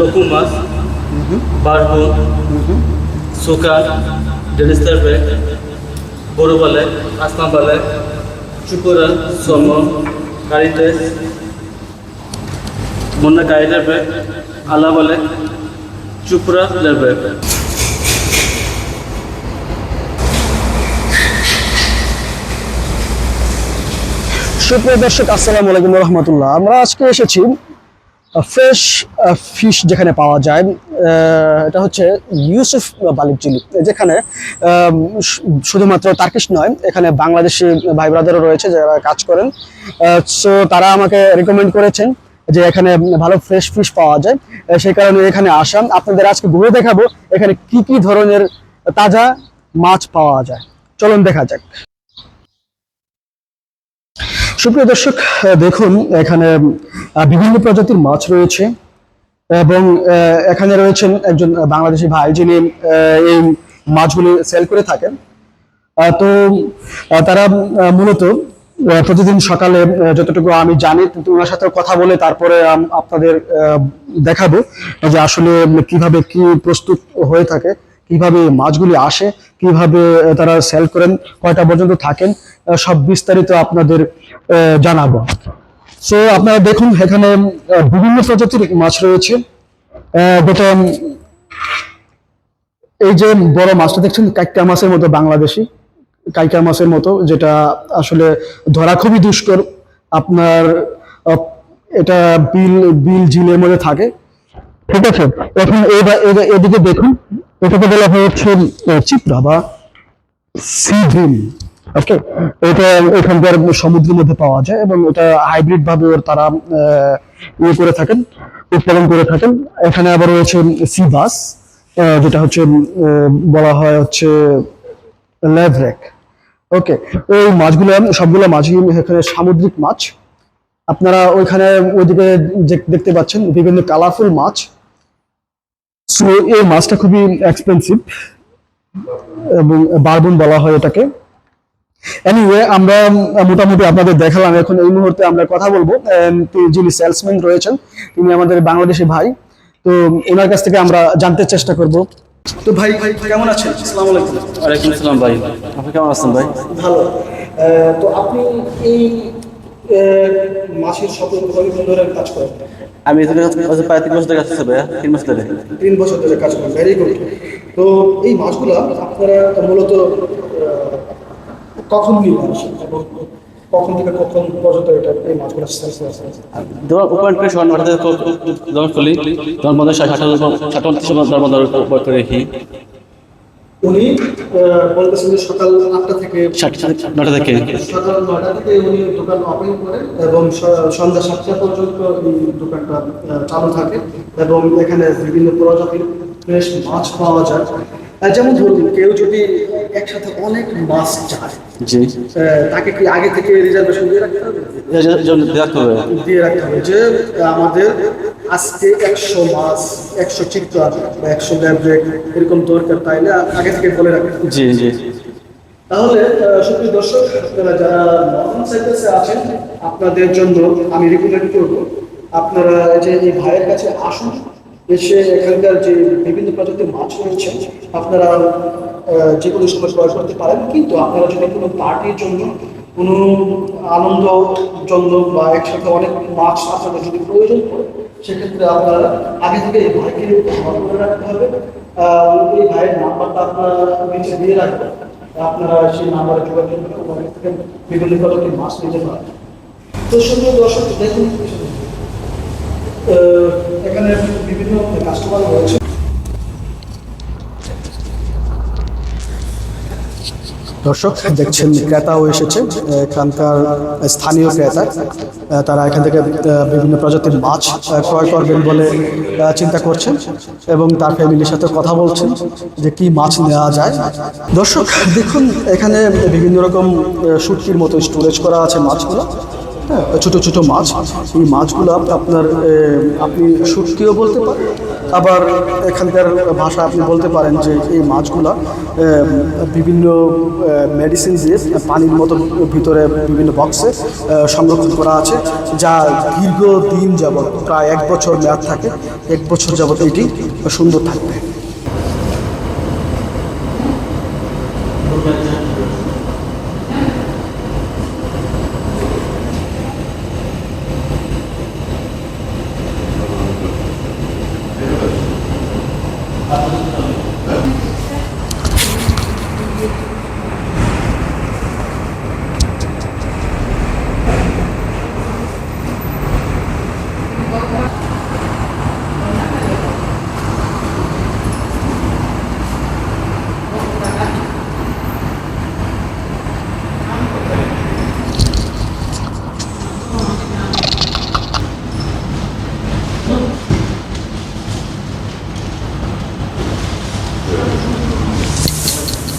লকুম মাছ বারবুন সুকান Daily Star bag বড় বালে আসমা বালে চুকুরা সম কারিতেস মন্না কারিটার ব্যাগ সুপ্রিয় দর্শক আসসালামু আলাইকুম রহমতুল্লাহ। আমরা আজকে এসেছি ফ্রেশ ফিশ যেখানে পাওয়া যায় এটা হচ্ছে ইউসুফ বালিকচিলি যেখানে শুধুমাত্র তার্কিশ নয়, এখানে বাংলাদেশি ভাই ব্রাদারও রয়েছে যারা কাজ করেন। সো তারা আমাকে রেকমেন্ড করেছেন যে এখানে ভালো ফ্রেশ ফিশ পাওয়া যায়। সেই কারণে এখানে আসা। আপনাদের আজকে ঘুরে দেখাবো এখানে কি কি ধরনের তাজা মাছ পাওয়া যায়। চলুন দেখা যাক। সুপ্রিয় দর্শক দেখুন, এখানে বিভিন্ন প্রজাতির মাছ রয়েছে এবং এখানে রয়েছেন একজন বাংলাদেশি ভাই যিনি এই মাছগুলি সেল করে থাকেন। তো তারা মূলত প্রতিদিন সকালে যতটুকু আমি জানি কিন্তু ওনার সাথে কথা বলে তারপরে আপনাদের দেখাবো যে আসলে কীভাবে কি প্রস্তুত হয়ে থাকে। কীভাবে মাছগুলি আসে, কীভাবে তারা সেল করেন, কয়টা পর্যন্ত থাকেন সব বিস্তারিত আপনাদের জানাব। সো আপনারা দেখুন, এখানে বিভিন্ন প্রজাতির মাছ রয়েছে। যেটা এই যে বড় মাছটা দেখছেন, কাইকা মাছের মতো বাংলাদেশি, কাইকা মাছের মতো, যেটা আসলে ধরা খুবই দুষ্কর। আপনার এটা বিল বিল ঝিলের মধ্যে থাকে। ঠিক আছে? এখন এদিকে দেখুন এটাকে বলা হয় হচ্ছে চিত্রা বা সি ওকে এটা এখানকার সমুদ্রের মধ্যে পাওয়া যায় এবং এটা হাইব্রিড ভাবে ওর তারা ইয়ে করে থাকেন, উৎপাদন করে থাকেন। এখানে আবার রয়েছে সি বাস যেটা হচ্ছে বলা হয় হচ্ছে ল্যাভরেক ওকে এই মাছগুলো, সবগুলো মাছই এখানে সামুদ্রিক মাছ। আপনারা ওইখানে ওইদিকে দেখতে পাচ্ছেন, বিভিন্ন কালারফুল মাছ। সো এই মাছটা খুবই এক্সপেন্সিভ এবং বারবন বলা হয় এটাকে। এনিওয়ে আমরা মোটামুটি আপনাদের দেখালাম। এখন এই মুহূর্তে আমরা কথা বলব। যিনি সেলসম্যান রয়েছেন তিনি আমাদের বাংলাদেশি ভাই। তো ওনার কাছ থেকে আমরা জানতে চেষ্টা করব। তো ভাই ভাই কেমন আছেন? আসসালামু আলাইকুম। ওয়ালাইকুম আসসালাম ভাই। আপনি কেমন আছেন ভাই? ভালো। তো আপনি এই মাসের কতদিন ধরে কাজ করেন আমি এখানে প্রায় তিন বছর ধরে কাজ করছি ভাইয়া তিন মাস ধরে তিন বছর ধরে কাজ করেন ভেরি গুড তো এই মাছগুলো আপনারা মূলত কখন নিয়ে আসেন কখন থেকে কখন পর্যন্ত এটা এই মাছগুলো সেলস ধর ওপেন করে থেকে যখন খুলি তখন সাড়ে সাতটা সাতটা উনত্রিশ সময় বন্ধ করে রাখি উনি বলতেছেন যে সকাল আটটা থেকে নটা থেকে। সকাল নটা থেকে উনি দোকান ওপেন করেন এবং সন্ধ্যা সাতটা পর্যন্ত দোকানটা চালু থাকে এবং এখানে বিভিন্ন প্রজাতির ফ্রেশ মাছ পাওয়া যায়। যেমন ধরুন কেউ যদি একসাথে অনেক মাছ চায়। জি। তাকে কি আগে থেকে রিজার্ভেশন দিয়ে রাখতে হবে? দিয়ে রাখতে হবে। যে আমাদের আজকে একশো মাছ একশো চিত্রা বা একশো ল্যাব্রেক এরকম দরকার তাইলে আগে থেকে বলে রাখতে জি জি। তাহলে সুপ্রিয় দর্শক আপনারা যারা নর্মাল সাইকেলসে আছেন আপনাদের জন্য আমি রেকমেন্ড করব আপনারা যে এই ভাইয়ের কাছে আসুন এসে এখানকার যে বিভিন্ন প্রজাতির মাছ রয়েছে আপনারা যে কোনো সময় ক্রয় করতে পারেন, কিন্তু আপনারা যদি কোনো পার্টির জন্য কোনো আনন্দ জন্য বা একসাথে অনেক মাছ আপনাদের যদি প্রয়োজন পড়ে, সেক্ষেত্রে আপনারা আগে থেকে এই ভাইকে ফোন করে রাখতে হবে। এই ভাইয়ের নাম্বারটা আপনারা নিচে দিয়ে রাখবেন। আপনারা সেই নাম্বারে যোগাযোগ করে ওখান থেকে বিভিন্ন প্রজাতির মাছ নিতে পারেন তো সুন্দর দর্শক, দেখুন এখানে বিভিন্ন কাস্টমার রয়েছে। দর্শক, দেখছেন ক্রেতাও এসেছে, এখানকার স্থানীয় ক্রেতা। তারা এখান থেকে বিভিন্ন প্রজাতির মাছ ক্রয় করবেন বলে চিন্তা করছেন এবং তার ফ্যামিলির সাথে কথা বলছেন যে কি মাছ নেওয়া যায়। দর্শক, দেখুন, এখানে বিভিন্ন রকম সুটকির মতো স্টোরেজ করা আছে মাছগুলো। হ্যাঁ ছোটো ছোটো মাছ। এই মাছগুলো আপনার আপনি শুটকিও বলতে পারেন। আবার এখানকার ভাষা আপনি বলতে পারেন যে এই মাছগুলা বিভিন্ন মেডিসিন দিয়ে পানির মতো ভিতরে বিভিন্ন বক্সে সংরক্ষণ করা আছে, যা দীর্ঘ দিন যাবৎ, প্রায় এক বছর মেয়াদ থাকে, এক বছর যাবৎ এটি সুন্দর থাকবে।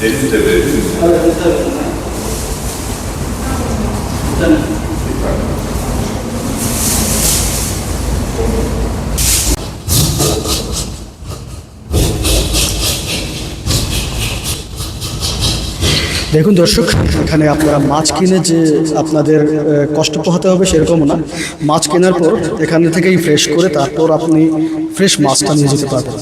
দেখুন দর্শক, এখানে আপনারা মাছ কিনে যে আপনাদের কষ্ট পোহাতে হবে সেরকমও না। মাছ কেনার পর এখান থেকেই ফ্রেশ করে তারপর আপনি ফ্রেশ মাছটা নিয়ে যেতে পারবেন।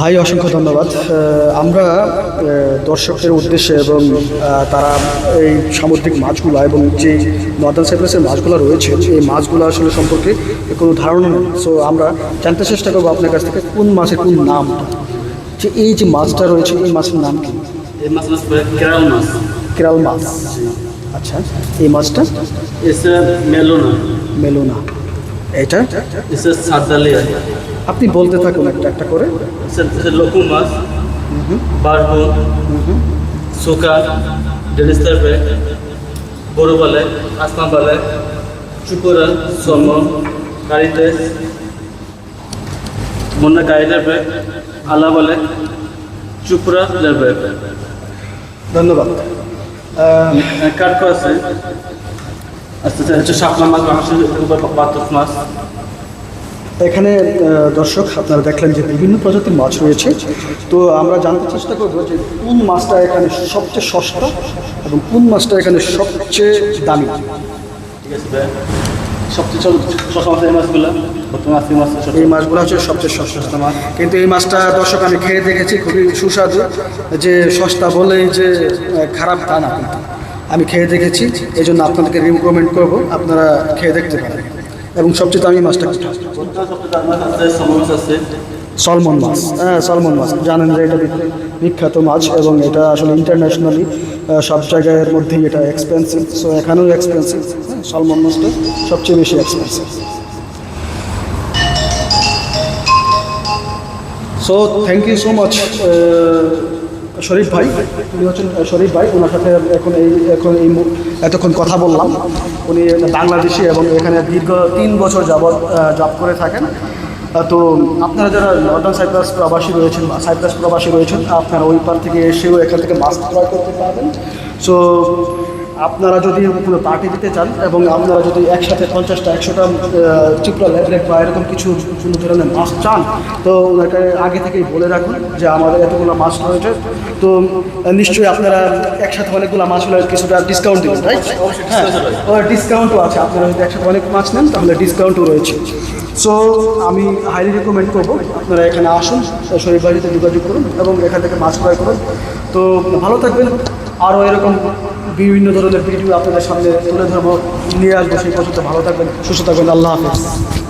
ভাই অসংখ্য ধন্যবাদ। আমরা আহ, দর্শকদের উদ্দেশ্যে এবং তারা এই সামুদ্রিক মাছগুলো এবং যে নর্দার্ন সাইপ্রাসের মাছগুলো রয়েছে এই মাছগুলো আসলে সম্পর্কে কোনো ধারণা নেই। সো আমরা জানতে চেষ্টা করব আপনার কাছ থেকে কোন মাছের কোন নাম। যে এই যে মাছটা রয়েছে এই মাছের নাম কি? এই মাছ মাছ কেরাল মাছ। কেরাল মাছ। আচ্ছা এই মাছটা? মেলোনা। মেলোনা। এটা? আপনি বলতে থাকুন একটা একটা করে। লকু মাছ বারবুন সুকা ডেলিস্টার বে বড় বলে আসমা বলে চুকুরা সম কারিতেস মন্না কারিটার বে আলা বলে চুপুরা লেবে ধন্যবাদ। কাটকো আছে। আচ্ছা আচ্ছা হচ্ছে শাপলা মাছ মাংসের বাতস মাছ। এখানে দর্শক আপনারা দেখলেন যে বিভিন্ন প্রজাতির মাছ রয়েছে। তো আমরা জানতে চেষ্টা করব যে কোন মাছটা এখানে সবচেয়ে সস্তা এবং কোন মাছটা এখানে সবচেয়ে দামি। ঠিক আছে সবচেয়ে মাছ এই মাছগুলো? মাছ এই মাছগুলো হচ্ছে সবচেয়ে সস্তা মাছ। কিন্তু এই মাছটা দর্শক আমি খেয়ে দেখেছি খুবই সুস্বাদু। যে সস্তা বলেই যে খারাপ তা না কিন্তু। আমি খেয়ে দেখেছি এই জন্য আপনাদেরকে রিকমেন্ড করব আপনারা খেয়ে দেখতে পারেন। এবং সবচেয়ে দামি মাছটা মাছ মাছ সলমন মাছ। হ্যাঁ সলমন মাছ। জানেন যে এটা বিখ্যাত মাছ এবং এটা আসলে ইন্টারন্যাশনালি সব জায়গার মধ্যেই এটা এক্সপেন্সিভ সো এখানেও এক্সপেন্সিভ সলমন মাছটা সবচেয়ে বেশি expensive so thank you so much Sharif ভাই, উনি হচ্ছেন শরীফ ভাই, ওনার সাথে এখন এই এখন এই এতক্ষণ কথা বললাম। উনি বাংলাদেশি এবং এখানে দীর্ঘ তিন বছর যাবৎ জব করে থাকেন। তো আপনারা যারা নর্দার্ন সাইপ্রাস প্রবাসী রয়েছেন সাইপ্রাস প্রবাসী রয়েছেন, আপনারা ওই পার থেকে এসেও এখান থেকে মাছ ক্রয় করতে পারবেন। সো আপনারা যদি কোনো পার্টি দিতে চান এবং আপনারা যদি একসাথে পঞ্চাশটা একশোটা চিপড়া লেবরেক বা এরকম কিছু কোনো ধরনের মাছ চান তো ওনাকে আগে থেকেই বলে রাখুন যে আমাদের এতগুলো মাছ রয়েছে। তো নিশ্চয়ই আপনারা একসাথে অনেকগুলো মাছ হলে কিছুটা ডিসকাউন্ট দেবেন রাইট হ্যাঁ ডিসকাউন্টও আছে। আপনারা যদি একসাথে অনেক মাছ নেন তাহলে ডিসকাউন্টও রয়েছে। সো আমি হাইলি রেকমেন্ড করব আপনারা এখানে আসুন শরীর বাড়িতে যোগাযোগ করুন এবং এখান থেকে মাছ ক্রয় করুন। তো ভালো থাকবেন। আরও এরকম বিভিন্ন ধরনের ভিডিও আপনাদের সামনে তুলে ধরবো। নিয়ে আসব। সেই পর্যন্ত ভালো থাকবেন, সুস্থ থাকবেন। আল্লাহ হাফিজ।